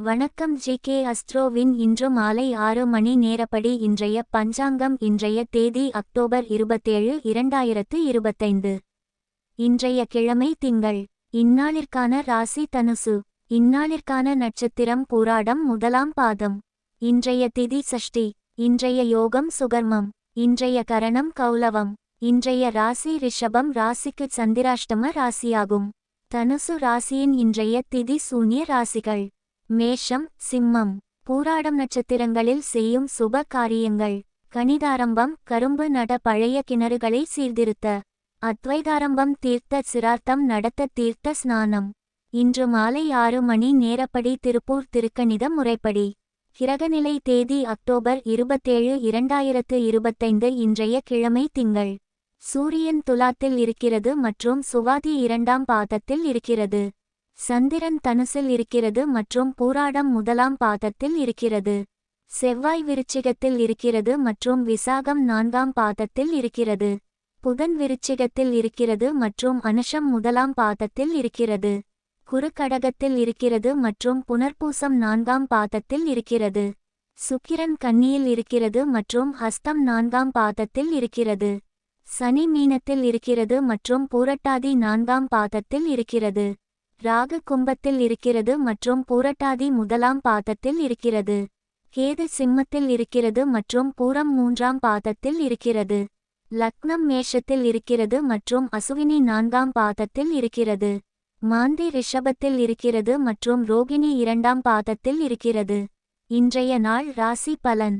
வணக்கம் G K அஸ்ட்ரோவின் இன்று மாலை ஆறு மணி நேரப்படி இன்றைய பஞ்சாங்கம் இன்றைய தேதி அக்டோபர் இருபத்தேழு இரண்டாயிரத்து இருபத்தைந்து. இன்றைய கிழமை திங்கள். இந்நாளிற்கான ராசி தனுசு. இந்நாளிற்கான நட்சத்திரம் பூராடம் முதலாம் பாதம். இன்றைய திதி சஷ்டி. இன்றைய யோகம் சுகர்மம். இன்றைய கரணம் கௌலவம். இன்றைய ராசி ரிஷபம் ராசிக்கு சந்திராஷ்டம ராசியாகும். தனுசு ராசியின் இன்றைய திதி சூன்ய ராசிகள். மேஷம் சிம்மம் பூராடம் நட்சத்திரங்களில் செய்யும் சுப காரியங்கள். கணிதாரம்பம் கரும்பு நட பழைய கிணறுகளை சீர்திருத்த. அத்வைதாரம்பம் தீர்த்த சிரார்த்தம் நடத்த தீர்த்த ஸ்நானம். இன்று மாலை ஆறு மணி நேரப்படி திருப்பூர் திருக்கணித முறைப்படி. கிரகநிலை தேதி அக்டோபர் இருபத்தேழு இரண்டாயிரத்து இருபத்தைந்து இன்றைய கிழமை திங்கள். சூரியன் துலாத்தில் இருக்கிறது மற்றும் சுவாதி இரண்டாம் பாதத்தில் இருக்கிறது. சந்திரன் தனுசில் இருக்கிறது மற்றும் பூராடம் முதலாம் பாதத்தில் இருக்கிறது. செவ்வாய் விருச்சிகத்தில் இருக்கிறது மற்றும் விசாகம் நான்காம் பாதத்தில் இருக்கிறது. புதன் விருச்சிகத்தில் இருக்கிறது மற்றும் அனுஷம் முதலாம் பாதத்தில் இருக்கிறது. குறுக்கடகத்தில் இருக்கிறது மற்றும் புனர்பூசம் நான்காம் பாதத்தில் இருக்கிறது. சுக்கிரன் கன்னியில் இருக்கிறது மற்றும் ஹஸ்தம் நான்காம் பாதத்தில் இருக்கிறது. சனி மீனத்தில் இருக்கிறது மற்றும் பூரட்டாதி நான்காம் பாதத்தில் இருக்கிறது. ராகு கும்பத்தில் இருக்கிறது மற்றும் பூரட்டாதி முதலாம் பாதத்தில் இருக்கிறது. கேது சிம்மத்தில் இருக்கிறது மற்றும் பூரம் மூன்றாம் பாதத்தில் இருக்கிறது. லக்னம் மேஷத்தில் இருக்கிறது மற்றும் அசுவினி நான்காம் பாதத்தில் இருக்கிறது. மாந்தி ரிஷபத்தில் இருக்கிறது மற்றும் ரோகிணி இரண்டாம் பாதத்தில் இருக்கிறது. இன்றைய நாள் ராசி பலன்.